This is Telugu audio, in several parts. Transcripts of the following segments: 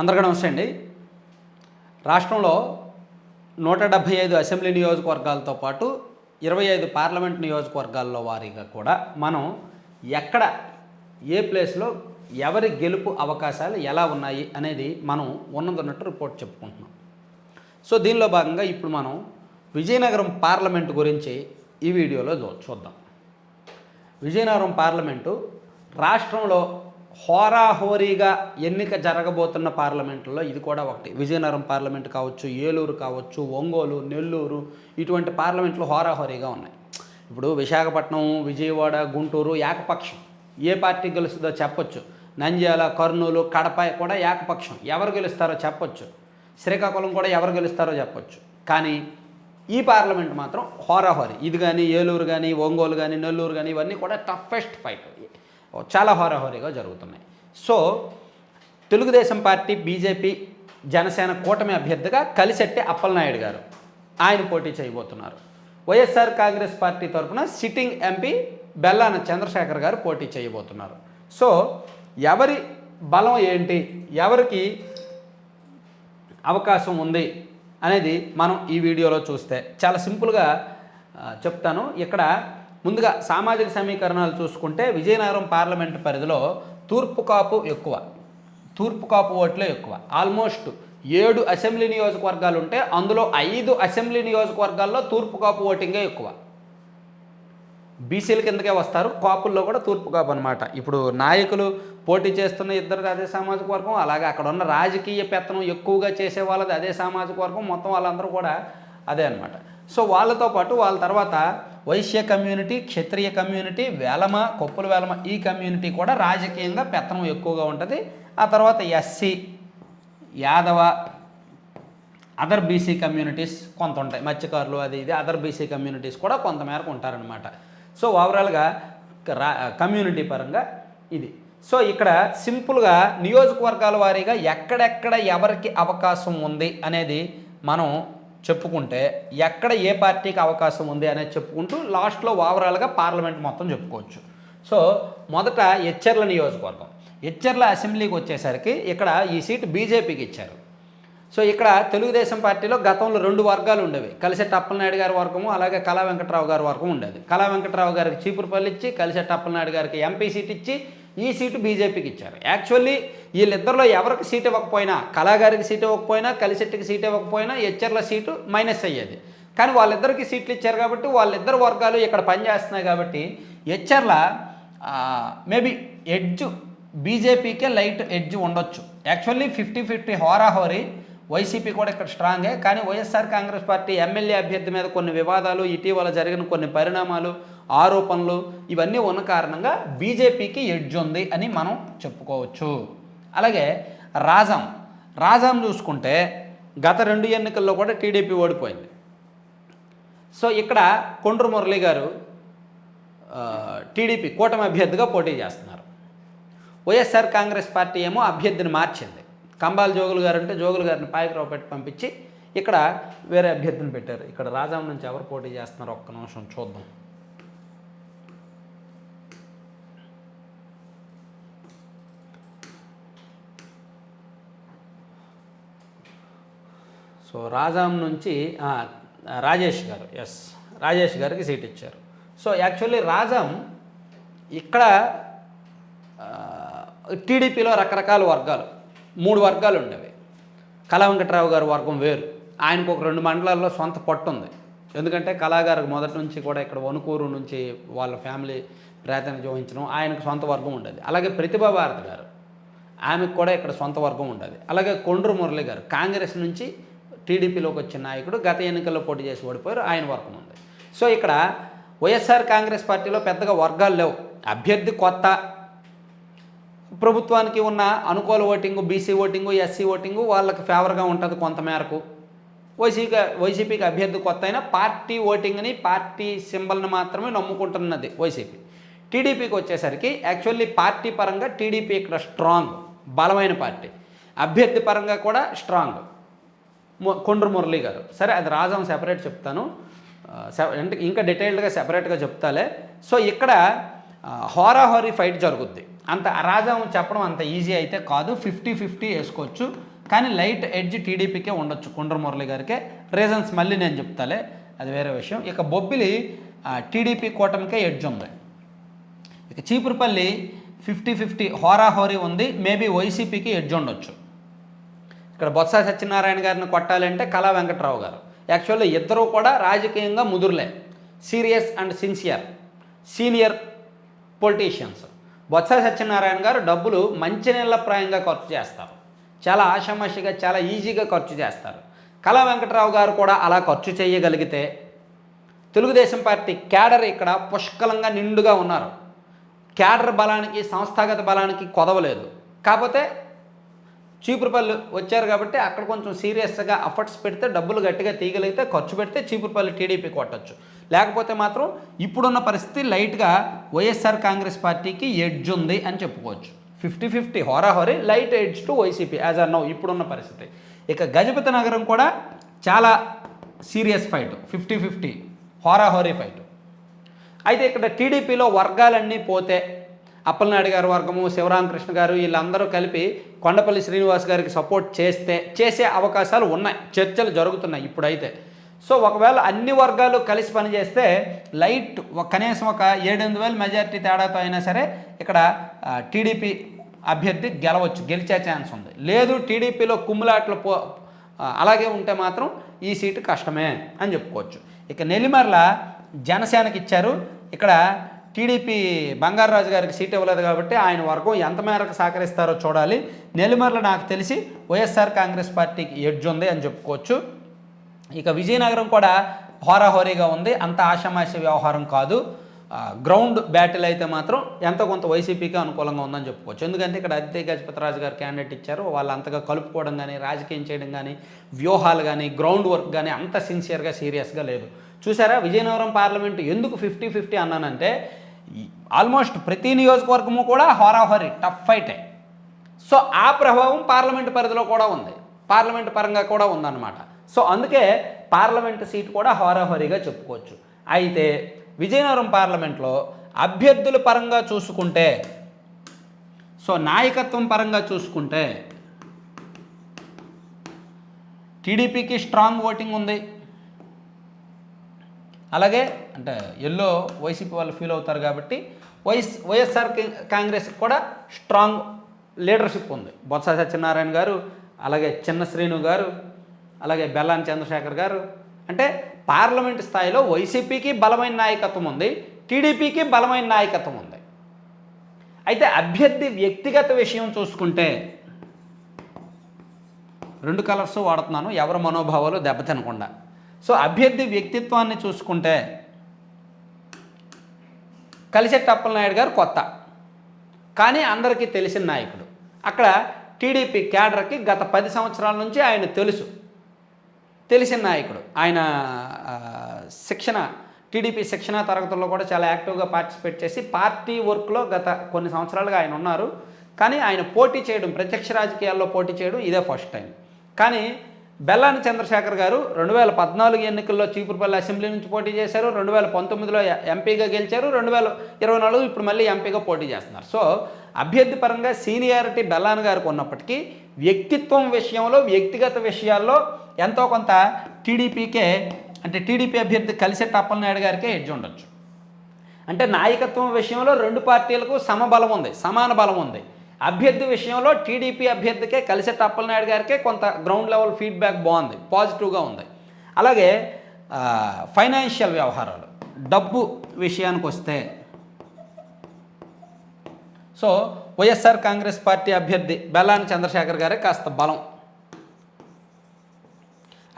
అందరికీ నమస్తే అండి. రాష్ట్రంలో నూట డెబ్భై ఐదు అసెంబ్లీ నియోజకవర్గాలతో పాటు ఇరవై ఐదు పార్లమెంట్ నియోజకవర్గాల్లో వారీగా కూడా మనం ఎక్కడ ఏ ప్లేస్లో ఎవరి గెలుపు అవకాశాలు ఎలా ఉన్నాయి అనేది మనం ఉన్నదన్నట్టు రిపోర్ట్ చెప్పుకుంటున్నాం. సో దీనిలో భాగంగా ఇప్పుడు మనం విజయనగరం పార్లమెంట్ గురించి ఈ వీడియోలో చూద్దాం. విజయనగరం పార్లమెంటు రాష్ట్రంలో హోరాహోరీగా ఎన్నిక జరగబోతున్న పార్లమెంట్లో ఇది కూడా ఒకటి. విజయనగరం పార్లమెంట్ కావచ్చు ఏలూరు కావచ్చు ఒంగోలు నెల్లూరు ఇటువంటి పార్లమెంట్లు హోరాహోరీగా ఉన్నాయి. ఇప్పుడు విశాఖపట్నం విజయవాడ గుంటూరు ఏకపక్షం. ఏ పార్టీ గెలుస్తుందో చెప్పొచ్చు. నంద్యాల కర్నూలు కడప కూడా ఏకపక్షం. ఎవరు గెలుస్తారో చెప్పొచ్చు. శ్రీకాకుళం కూడా ఎవరు గెలుస్తారో చెప్పొచ్చు. కానీ ఈ పార్లమెంట్ మాత్రం హోరాహోరీ. ఇది కానీ ఏలూరు కానీ ఒంగోలు కానీ నెల్లూరు కానీ ఇవన్నీ కూడా టఫెస్ట్ ఫైట్. చాలా హోరాహోరీగా జరుగుతున్నాయి. So Telugu Desam party BJP Janasena కూటమి అభ్యర్థిగా కలిసెట్టి అప్పలనాయుడు గారు ఆయన పోటీ చేయబోతున్నారు. వైఎస్ఆర్ కాంగ్రెస్ పార్టీ తరఫున సిట్టింగ్ ఎంపీ బెల్లాన చంద్రశేఖర్ గారు పోటీ చేయబోతున్నారు. సో ఎవరి బలం ఏంటి? ఎవరికి అవకాశం ఉంది అనేది మనం ఈ వీడియోలో చూస్తే చాలా సింపుల్గా చెప్తాను. ఇక్కడ ముందుగా సామాజిక సమీకరణాలు చూసుకుంటే విజయనగరం పార్లమెంటు పరిధిలో తూర్పు కాపు ఎక్కువ. తూర్పు కాపు ఓట్లే ఎక్కువ. ఆల్మోస్ట్ ఏడు అసెంబ్లీ నియోజకవర్గాలు ఉంటే అందులో ఐదు అసెంబ్లీ నియోజకవర్గాల్లో తూర్పు కాపు ఓటింగే ఎక్కువ. బీసీల కిందకే వస్తారు. కాపుల్లో కూడా తూర్పు కాపు అనమాట ఇప్పుడు నాయకులు పోటీ చేస్తున్న ఇద్దరు అదే సామాజిక వర్గం. అలాగే అక్కడ ఉన్న రాజకీయ పెత్తనం ఎక్కువగా చేసే వాళ్ళది అదే సామాజిక వర్గం. మొత్తం వాళ్ళందరూ కూడా అదే అనమాట సో వాళ్ళతో పాటు వాళ్ళ తర్వాత వైశ్య కమ్యూనిటీ క్షత్రియ కమ్యూనిటీ వేలమ కొప్పుల వేలమ ఈ కమ్యూనిటీ కూడా రాజకీయంగా పెత్తనం ఎక్కువగా ఉంటుంది. ఆ తర్వాత SC Yadava other BC communities కొంత ఉంటాయి. మత్స్యకారులు అది ఇది అదర్ బీసీ కమ్యూనిటీస్ కూడా కొంతమేరకు ఉంటారనమాట సో ఓవరాల్గా రా కమ్యూనిటీ పరంగా ఇది. సో ఇక్కడ సింపుల్గా నియోజకవర్గాల వారీగా ఎక్కడెక్కడ ఎవరికి అవకాశం ఉంది అనేది మనం చెప్పుకుంటే ఎక్కడ ఏ పార్టీకి అవకాశం ఉంది అనేది చెప్పుకుంటూ లాస్ట్లో ఓవరాల్గా పార్లమెంట్ మొత్తం చెప్పుకోవచ్చు. సో మొదట ఎచ్చెర్ల నియోజకవర్గం. ఎచ్చెర్ల అసెంబ్లీకి వచ్చేసరికి ఇక్కడ ఈ సీట్ బీజేపీకి ఇచ్చారు. సో ఇక్కడ తెలుగుదేశం పార్టీలో గతంలో రెండు వర్గాలు ఉండేవి. కలిసే టప్పలనాయుడు గారి వర్గము అలాగే కళా వెంకట్రావు గారి వర్గం ఉండేది. కళా వెంకట్రావు గారికి చీపురుపల్లి ఇచ్చి కలిసే టప్పలనాయుడు గారికి ఎంపీ సీట్ ఇచ్చి ఈ సీటు బీజేపీకి ఇచ్చారు. యాక్చువల్లీ వీళ్ళిద్దరిలో ఎవరికి సీట్ ఇవ్వకపోయినా కళాగారికి సీట్ ఇవ్వకపోయినా కలిశెట్టికి సీట్ ఇవ్వకపోయినా హెచ్చర్ల సీటు మైనస్ అయ్యేది. కానీ వాళ్ళిద్దరికి సీట్లు ఇచ్చారు కాబట్టి వాళ్ళిద్దరు వర్గాలు ఇక్కడ పనిచేస్తున్నాయి కాబట్టి హెచ్ఆర్ల మేబీ ఎడ్జ్ బీజేపీకే లైట్ ఎడ్జ్ ఉండొచ్చు. యాక్చువల్లీ ఫిఫ్టీ ఫిఫ్టీ హోరాహోరీ వైసీపీ కూడా ఇక్కడ స్ట్రాంగే కానీ వైఎస్ఆర్ కాంగ్రెస్ పార్టీ ఎమ్మెల్యే అభ్యర్థి మీద కొన్ని వివాదాలు ఇటీవల జరిగిన కొన్ని పరిణామాలు ఆరోపణలు ఇవన్నీ ఉన్న కారణంగా బీజేపీకి ఎడ్జ్ ఉంది అని మనం చెప్పుకోవచ్చు. అలాగే రాజాం. రాజాం చూసుకుంటే గత రెండు ఎన్నికల్లో కూడా టీడీపీ ఓడిపోయింది. సో ఇక్కడ కొండ్రు మురళి గారు టీడీపీ కూటమి అభ్యర్థిగా పోటీ చేస్తున్నారు. వైఎస్ఆర్ కాంగ్రెస్ పార్టీ ఏమో అభ్యర్థిని మార్చింది. కంబాల జోగులు గారు అంటే జోగులు గారిని పాయకరావు పెట్టి పంపించి ఇక్కడ వేరే అభ్యర్థిని పెట్టారు. ఇక్కడ రాజాం నుంచి ఎవరు పోటీ చేస్తున్నారు? ఒక్క నిమిషం చూద్దాం. సో రాజాం నుంచి రాజేష్ గారు ఎస్ రాజేష్ గారికి సీట్ ఇచ్చారు. సో యాక్చువల్లీ రాజాం ఇక్కడ టీడీపీలో రకరకాల వర్గాలు. మూడు వర్గాలు ఉండేవి. కళా వెంకట్రావు గారి వర్గం వేరు. ఆయనకు ఒక రెండు మండలాల్లో సొంత పట్టు ఉంది. ఎందుకంటే కళాగారికి మొదటి నుంచి కూడా ఇక్కడ వణుకూరు నుంచి వాళ్ళ ఫ్యామిలీ ప్రాతినిధ్యం వహించడం ఆయనకు సొంత వర్గం ఉండేది. అలాగే ప్రతిభా భారతి గారు ఆమెకు కూడా ఇక్కడ సొంత వర్గం ఉండేది. అలాగే కొండ్రు మురళి గారు కాంగ్రెస్ నుంచి టీడీపీలోకి వచ్చిన నాయకుడు గత ఎన్నికల్లో పోటీ చేసి ఓడిపోయారు ఆయన వర్గం ఉంది. సో ఇక్కడ వైఎస్ఆర్ కాంగ్రెస్ పార్టీలో పెద్దగా వర్గాలు లేవు. అభ్యర్థి కొత్త ప్రభుత్వానికి ఉన్న అనుకూల voting BC voting SC voting వాళ్ళకి ఫేవర్గా ఉంటుంది కొంతమేరకు. వైసీపీ వైసీపీకి అభ్యర్థి కొత్త అయినా పార్టీ ఓటింగ్ని పార్టీ సింబల్ని మాత్రమే నమ్ముకుంటున్నది వైసీపీ. టీడీపీకి వచ్చేసరికి యాక్చువల్లీ పార్టీ పరంగా టీడీపీ ఇక్కడ స్ట్రాంగ్ బలమైన పార్టీ. అభ్యర్థి పరంగా కూడా స్ట్రాంగ్. ము- కొండ్రు మురళి గారు. సరే అది రాజాం సెపరేట్ చెప్తాను. అంటే ఇంకా డీటెయిల్డ్గా సెపరేట్గా చెప్తాలే. సో ఇక్కడ హోరాహోరీ ఫైట్ జరుగుద్ది. అంత రాజాం చెప్పడం అంత ఈజీ అయితే కాదు. ఫిఫ్టీ ఫిఫ్టీ వేసుకోవచ్చు. కానీ లైట్ ఎడ్జ్ టీడీపీకే ఉండొచ్చు. కుండ్ర మురళి గారికే రీజన్స్ మళ్ళీ నేను చెప్తాలే. అది వేరే విషయం. ఇక బొబ్బిలి టీడీపీ కూటమికే ఎడ్జ్ ఉంది. ఇక చీపురుపల్లి ఫిఫ్టీ ఫిఫ్టీ హోరాహోరీ ఉంది. మేబీ వైసీపీకి ఎడ్జ్ ఉండొచ్చు. ఇక్కడ బొత్స సత్యనారాయణ గారిని కొట్టాలంటే కళా వెంకట్రావు గారు. యాక్చువల్లీ ఇద్దరూ కూడా రాజకీయంగా ముదురులే. Serious and sincere. Senior politicians. Botsa Satyanarayana garu డబ్బులు మంచినీళ్ళప్రాయంగా ఖర్చు చేస్తారు. చాలా ఆషామాషిగా చాలా ఈజీగా ఖర్చు చేస్తారు. కళా వెంకట్రావు గారు కూడా అలా ఖర్చు చేయగలిగితే తెలుగుదేశం పార్టీ క్యాడర్ ఇక్కడ పుష్కలంగా నిండుగా ఉన్నారు. క్యాడర్ బలానికి సంస్థాగత బలానికి కొదవలేదు. కాకపోతే చీపురుపల్లి వచ్చారు కాబట్టి అక్కడ కొంచెం సీరియస్గా అఫర్ట్స్ పెడితే డబ్బులు గట్టిగా తీయగలిగితే ఖర్చు పెడితే చీపురుపల్లి టీడీపీ కొట్టచ్చు. లేకపోతే మాత్రం ఇప్పుడున్న పరిస్థితి లైట్గా వైఎస్ఆర్ కాంగ్రెస్ పార్టీకి ఎడ్జ్ ఉంది అని చెప్పుకోవచ్చు. ఫిఫ్టీ ఫిఫ్టీ హోరాహోరీ light edge to YCP as of now ఇప్పుడున్న పరిస్థితి. ఇక గజపతి నగరం కూడా చాలా సీరియస్ ఫైట్ ఫిఫ్టీ ఫిఫ్టీ హోరాహోరీ ఫైట్. అయితే ఇక్కడ టీడీపీలో వర్గాలన్నీ పోతే అప్పలనాయుడు గారి వర్గము శివరామకృష్ణ గారు వీళ్ళందరూ కలిపి కొండపల్లి శ్రీనివాస్ గారికి సపోర్ట్ చేస్తే చేసే అవకాశాలు ఉన్నాయి. చర్చలు జరుగుతున్నాయి ఇప్పుడైతే. సో ఒకవేళ అన్ని వర్గాలు కలిసి పనిచేస్తే లైట్ కనీసం ఒక ఏడెనిమిది వేల మెజారిటీ తేడాతో అయినా సరే ఇక్కడ టీడీపీ అభ్యర్థి గెలవచ్చు గెలిచే ఛాన్స్ ఉంది. లేదు టీడీపీలో కుమ్ములాట్లు పో అలాగే ఉంటే మాత్రం ఈ సీటు కష్టమే అని చెప్పుకోవచ్చు. ఇక నెల్లిమర్ల జనసేనకి ఇచ్చారు. ఇక్కడ టీడీపీ బంగారరాజు గారికి సీట్ ఇవ్వలేదు కాబట్టి ఆయన వర్గం ఎంత మేరకు సహకరిస్తారో చూడాలి. నెల్లిమర్ల నాకు తెలిసి వైఎస్ఆర్ కాంగ్రెస్ పార్టీకి ఎడ్జ్ ఉంది అని చెప్పుకోవచ్చు. ఇక విజయనగరం కూడా హోరాహోరీగా ఉంది. అంత ఆషమాష వ్యవహారం కాదు. గ్రౌండ్ బ్యాటిల్ అయితే మాత్రం ఎంత కొంత వైసీపీకి అనుకూలంగా ఉందని చెప్పుకోవచ్చు. ఎందుకంటే ఇక్కడ అదితే గజపతిరాజు గారు క్యాండిడేట్ ఇచ్చారు. వాళ్ళు అంతగా కలుపుకోవడం కానీ రాజకీయం చేయడం కానీ వ్యూహాలు కానీ గ్రౌండ్ వర్క్ కానీ అంత సిన్సియర్గా సీరియస్గా లేదు. చూసారా? విజయనగరం పార్లమెంటు ఎందుకు ఫిఫ్టీ ఫిఫ్టీ అన్నానంటే ఆల్మోస్ట్ ప్రతి నియోజకవర్గము కూడా హోరాహోరీ టఫ్ ఫైటే. సో ఆ ప్రభావం పార్లమెంటు పరిధిలో కూడా ఉంది. పార్లమెంటు పరంగా కూడా ఉందన్నమాట. సో అందుకే పార్లమెంటు సీట్ కూడా హోరాహోరీగా చెప్పుకోవచ్చు. అయితే విజయనగరం పార్లమెంట్లో అభ్యర్థుల పరంగా చూసుకుంటే సో నాయకత్వం పరంగా చూసుకుంటే టీడీపీకి స్ట్రాంగ్ ఓటింగ్ ఉంది. అలాగే అంటే ఎల్లో వైసీపీ వాళ్ళు ఫీల్ అవుతారు కాబట్టి వైఎస్ వైఎస్ఆర్ కాంగ్రెస్కి కాంగ్రెస్ కూడా స్ట్రాంగ్ లీడర్షిప్ ఉంది. బొత్స సత్యనారాయణ గారు అలాగే చిన్న శ్రీను గారు అలాగే బెల్లాని చంద్రశేఖర్ గారు. అంటే పార్లమెంట్ స్థాయిలో వైసీపీకి బలమైన నాయకత్వం ఉంది టీడీపీకి బలమైన నాయకత్వం ఉంది. అయితే అభ్యర్థి వ్యక్తిగత విషయం చూసుకుంటే రెండు కలర్స్ వాడుతున్నాను ఎవరి మనోభావాలు దెబ్బతినకుండా సో అభ్యర్థి వ్యక్తిత్వాన్ని చూసుకుంటే కలిసెట్టి అప్పలనాయుడు గారు కొత్త. కానీ అందరికీ తెలిసిన నాయకుడు. అక్కడ టీడీపీ క్యాడర్కి గత పది సంవత్సరాల నుంచి ఆయన తెలుసు. తెలిసిన నాయకుడు. ఆయన శిక్షణ టీడీపీ శిక్షణ తరగతుల్లో కూడా చాలా యాక్టివ్గా పార్టిసిపేట్ చేసి పార్టీ వర్క్లో గత కొన్ని సంవత్సరాలుగా ఆయన ఉన్నారు. కానీ ఆయన పోటీ చేయడం ప్రత్యక్ష రాజకీయాల్లో పోటీ చేయడం ఇదే ఫస్ట్ టైం. కానీ బెల్లాని చంద్రశేఖర్ గారు రెండు వేల పద్నాలుగు ఎన్నికల్లో చీపురుపల్లి అసెంబ్లీ నుంచి పోటీ చేశారు రెండు వేల పంతొమ్మిదిలో ఎంపీగా గెలిచారు రెండు వేల ఇరవై నాలుగు ఇప్పుడు మళ్ళీ ఎంపీగా పోటీ చేస్తున్నారు. సో అభ్యర్థి పరంగా సీనియారిటీ బెల్లాన్ గారికి ఉన్నప్పటికీ వ్యక్తిత్వం విషయంలో వ్యక్తిగత విషయాల్లో ఎంతో కొంత టీడీపీకే అంటే టీడీపీ అభ్యర్థి కలిసే తప్పలనాయుడు గారికే ఎడ్జ్ ఉండొచ్చు. అంటే నాయకత్వం విషయంలో రెండు పార్టీలకు సమబలం ఉంది సమాన బలం ఉంది. అభ్యర్థి విషయంలో టీడీపీ అభ్యర్థికే కలిసే తప్పలనాయుడు గారికే కొంత గ్రౌండ్ లెవెల్ ఫీడ్బ్యాక్ బాగుంది పాజిటివ్గా ఉంది. అలాగే ఫైనాన్షియల్ వ్యవహారాలు డబ్బు విషయానికి వస్తే. సో వైఎస్ఆర్ కాంగ్రెస్ పార్టీ అభ్యర్థి బెల్లాని చంద్రశేఖర్ గారే కాస్త బలం.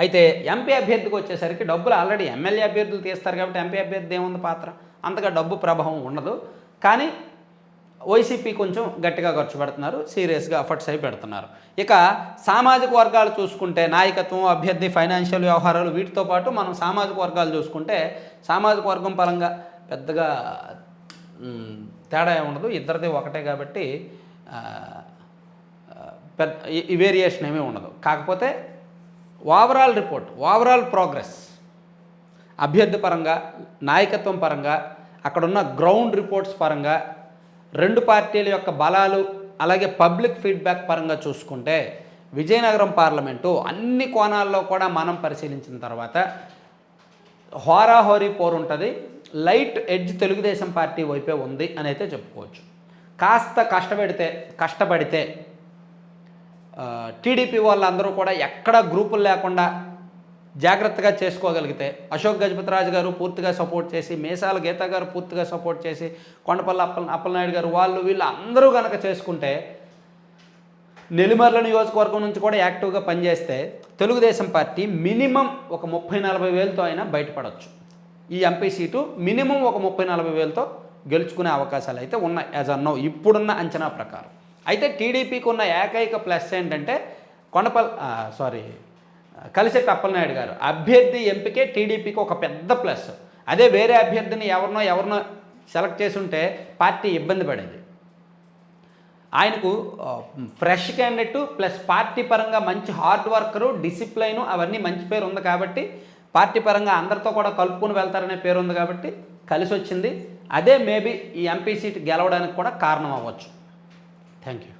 అయితే ఎంపీ అభ్యర్థికి వచ్చేసరికి డబ్బులు ఆల్రెడీ ఎమ్మెల్యే అభ్యర్థులు తీస్తారు కాబట్టి ఎంపీ అభ్యర్థి ఏముంది పాత్ర? అంతగా డబ్బు ప్రభావం ఉండదు. కానీ వైసీపీ కొంచెం గట్టిగా ఖర్చు పెడుతున్నారు సీరియస్గా ఎఫర్ట్స్ అయి పెడుతున్నారు. ఇక సామాజిక వర్గాలు చూసుకుంటే నాయకత్వం అభ్యర్థి ఫైనాన్షియల్ వ్యవహారాలు వీటితో పాటు మనం సామాజిక వర్గాలు చూసుకుంటే సామాజిక వర్గం పరంగా పెద్దగా తేడా ఉండదు. ఇద్దరిది ఒకటే కాబట్టి పెద్ద వేరియేషన్ ఏమీ ఉండదు. కాకపోతే ఓవరాల్ రిపోర్ట్ ఓవరాల్ ప్రోగ్రెస్ అభ్యర్థి పరంగా నాయకత్వం పరంగా అక్కడున్న గ్రౌండ్ రిపోర్ట్స్ పరంగా రెండు పార్టీల యొక్క బలాలు అలాగే పబ్లిక్ ఫీడ్బ్యాక్ పరంగా చూసుకుంటే విజయనగరం పార్లమెంటు అన్ని కోణాల్లో కూడా మనం పరిశీలించిన తర్వాత హోరాహోరీ పోరు ఉంటుంది లైట్ ఎడ్జ్ తెలుగుదేశం పార్టీ వైపే ఉంది అని అయితే చెప్పుకోవచ్చు. కాస్త కష్టపడితే కష్టపడితే టీడీపీ వాళ్ళందరూ కూడా ఎక్కడ గ్రూపులు లేకుండా జాగ్రత్తగా చేసుకోగలిగితే అశోక్ గజపతిరాజు గారు పూర్తిగా సపోర్ట్ చేసి మేసాల గీత గారు పూర్తిగా సపోర్ట్ చేసి కొండపల్లి అప్పల అప్పలనాయుడు గారు వాళ్ళు వీళ్ళు అందరూ కనుక చేసుకుంటే నెల్లిమర్ల నియోజకవర్గం నుంచి కూడా యాక్టివ్గా పనిచేస్తే తెలుగుదేశం పార్టీ మినిమం ఒక ముప్పై నలభై వేలతో అయినా బయటపడవచ్చు ఈ ఎంపీ సీటు మినిమం ఒక ముప్పై నలభై వేలతో గెలుచుకునే అవకాశాలు అయితే ఉన్నాయి యాజ్ అన్నో ఇప్పుడున్న అంచనా ప్రకారం. అయితే టీడీపీకి ఉన్న ఏకైక ప్లస్ ఏంటంటే కొండపల్ సారీ కలిసే అప్పలనాయుడు గారు. అభ్యర్థి ఎంపికే టీడీపీకి ఒక పెద్ద ప్లస్. అదే వేరే అభ్యర్థిని ఎవరినో ఎవరినో సెలెక్ట్ చేసి ఉంటే పార్టీ ఇబ్బంది పడేది. ఆయనకు ఫ్రెష్ క్యాండిడేట్ ప్లస్ పార్టీ పరంగా మంచి హార్డ్ వర్కరు డిసిప్లైను అవన్నీ మంచి పేరు ఉంది కాబట్టి పార్టీ పరంగా అందరితో కూడా కలుపుకుని వెళ్తారనే పేరు ఉంది కాబట్టి కలిసి వచ్చింది అదే మేబీ ఈ ఎంపీ సీట్ గెలవడానికి కూడా కారణం అవ్వచ్చు. Thank you.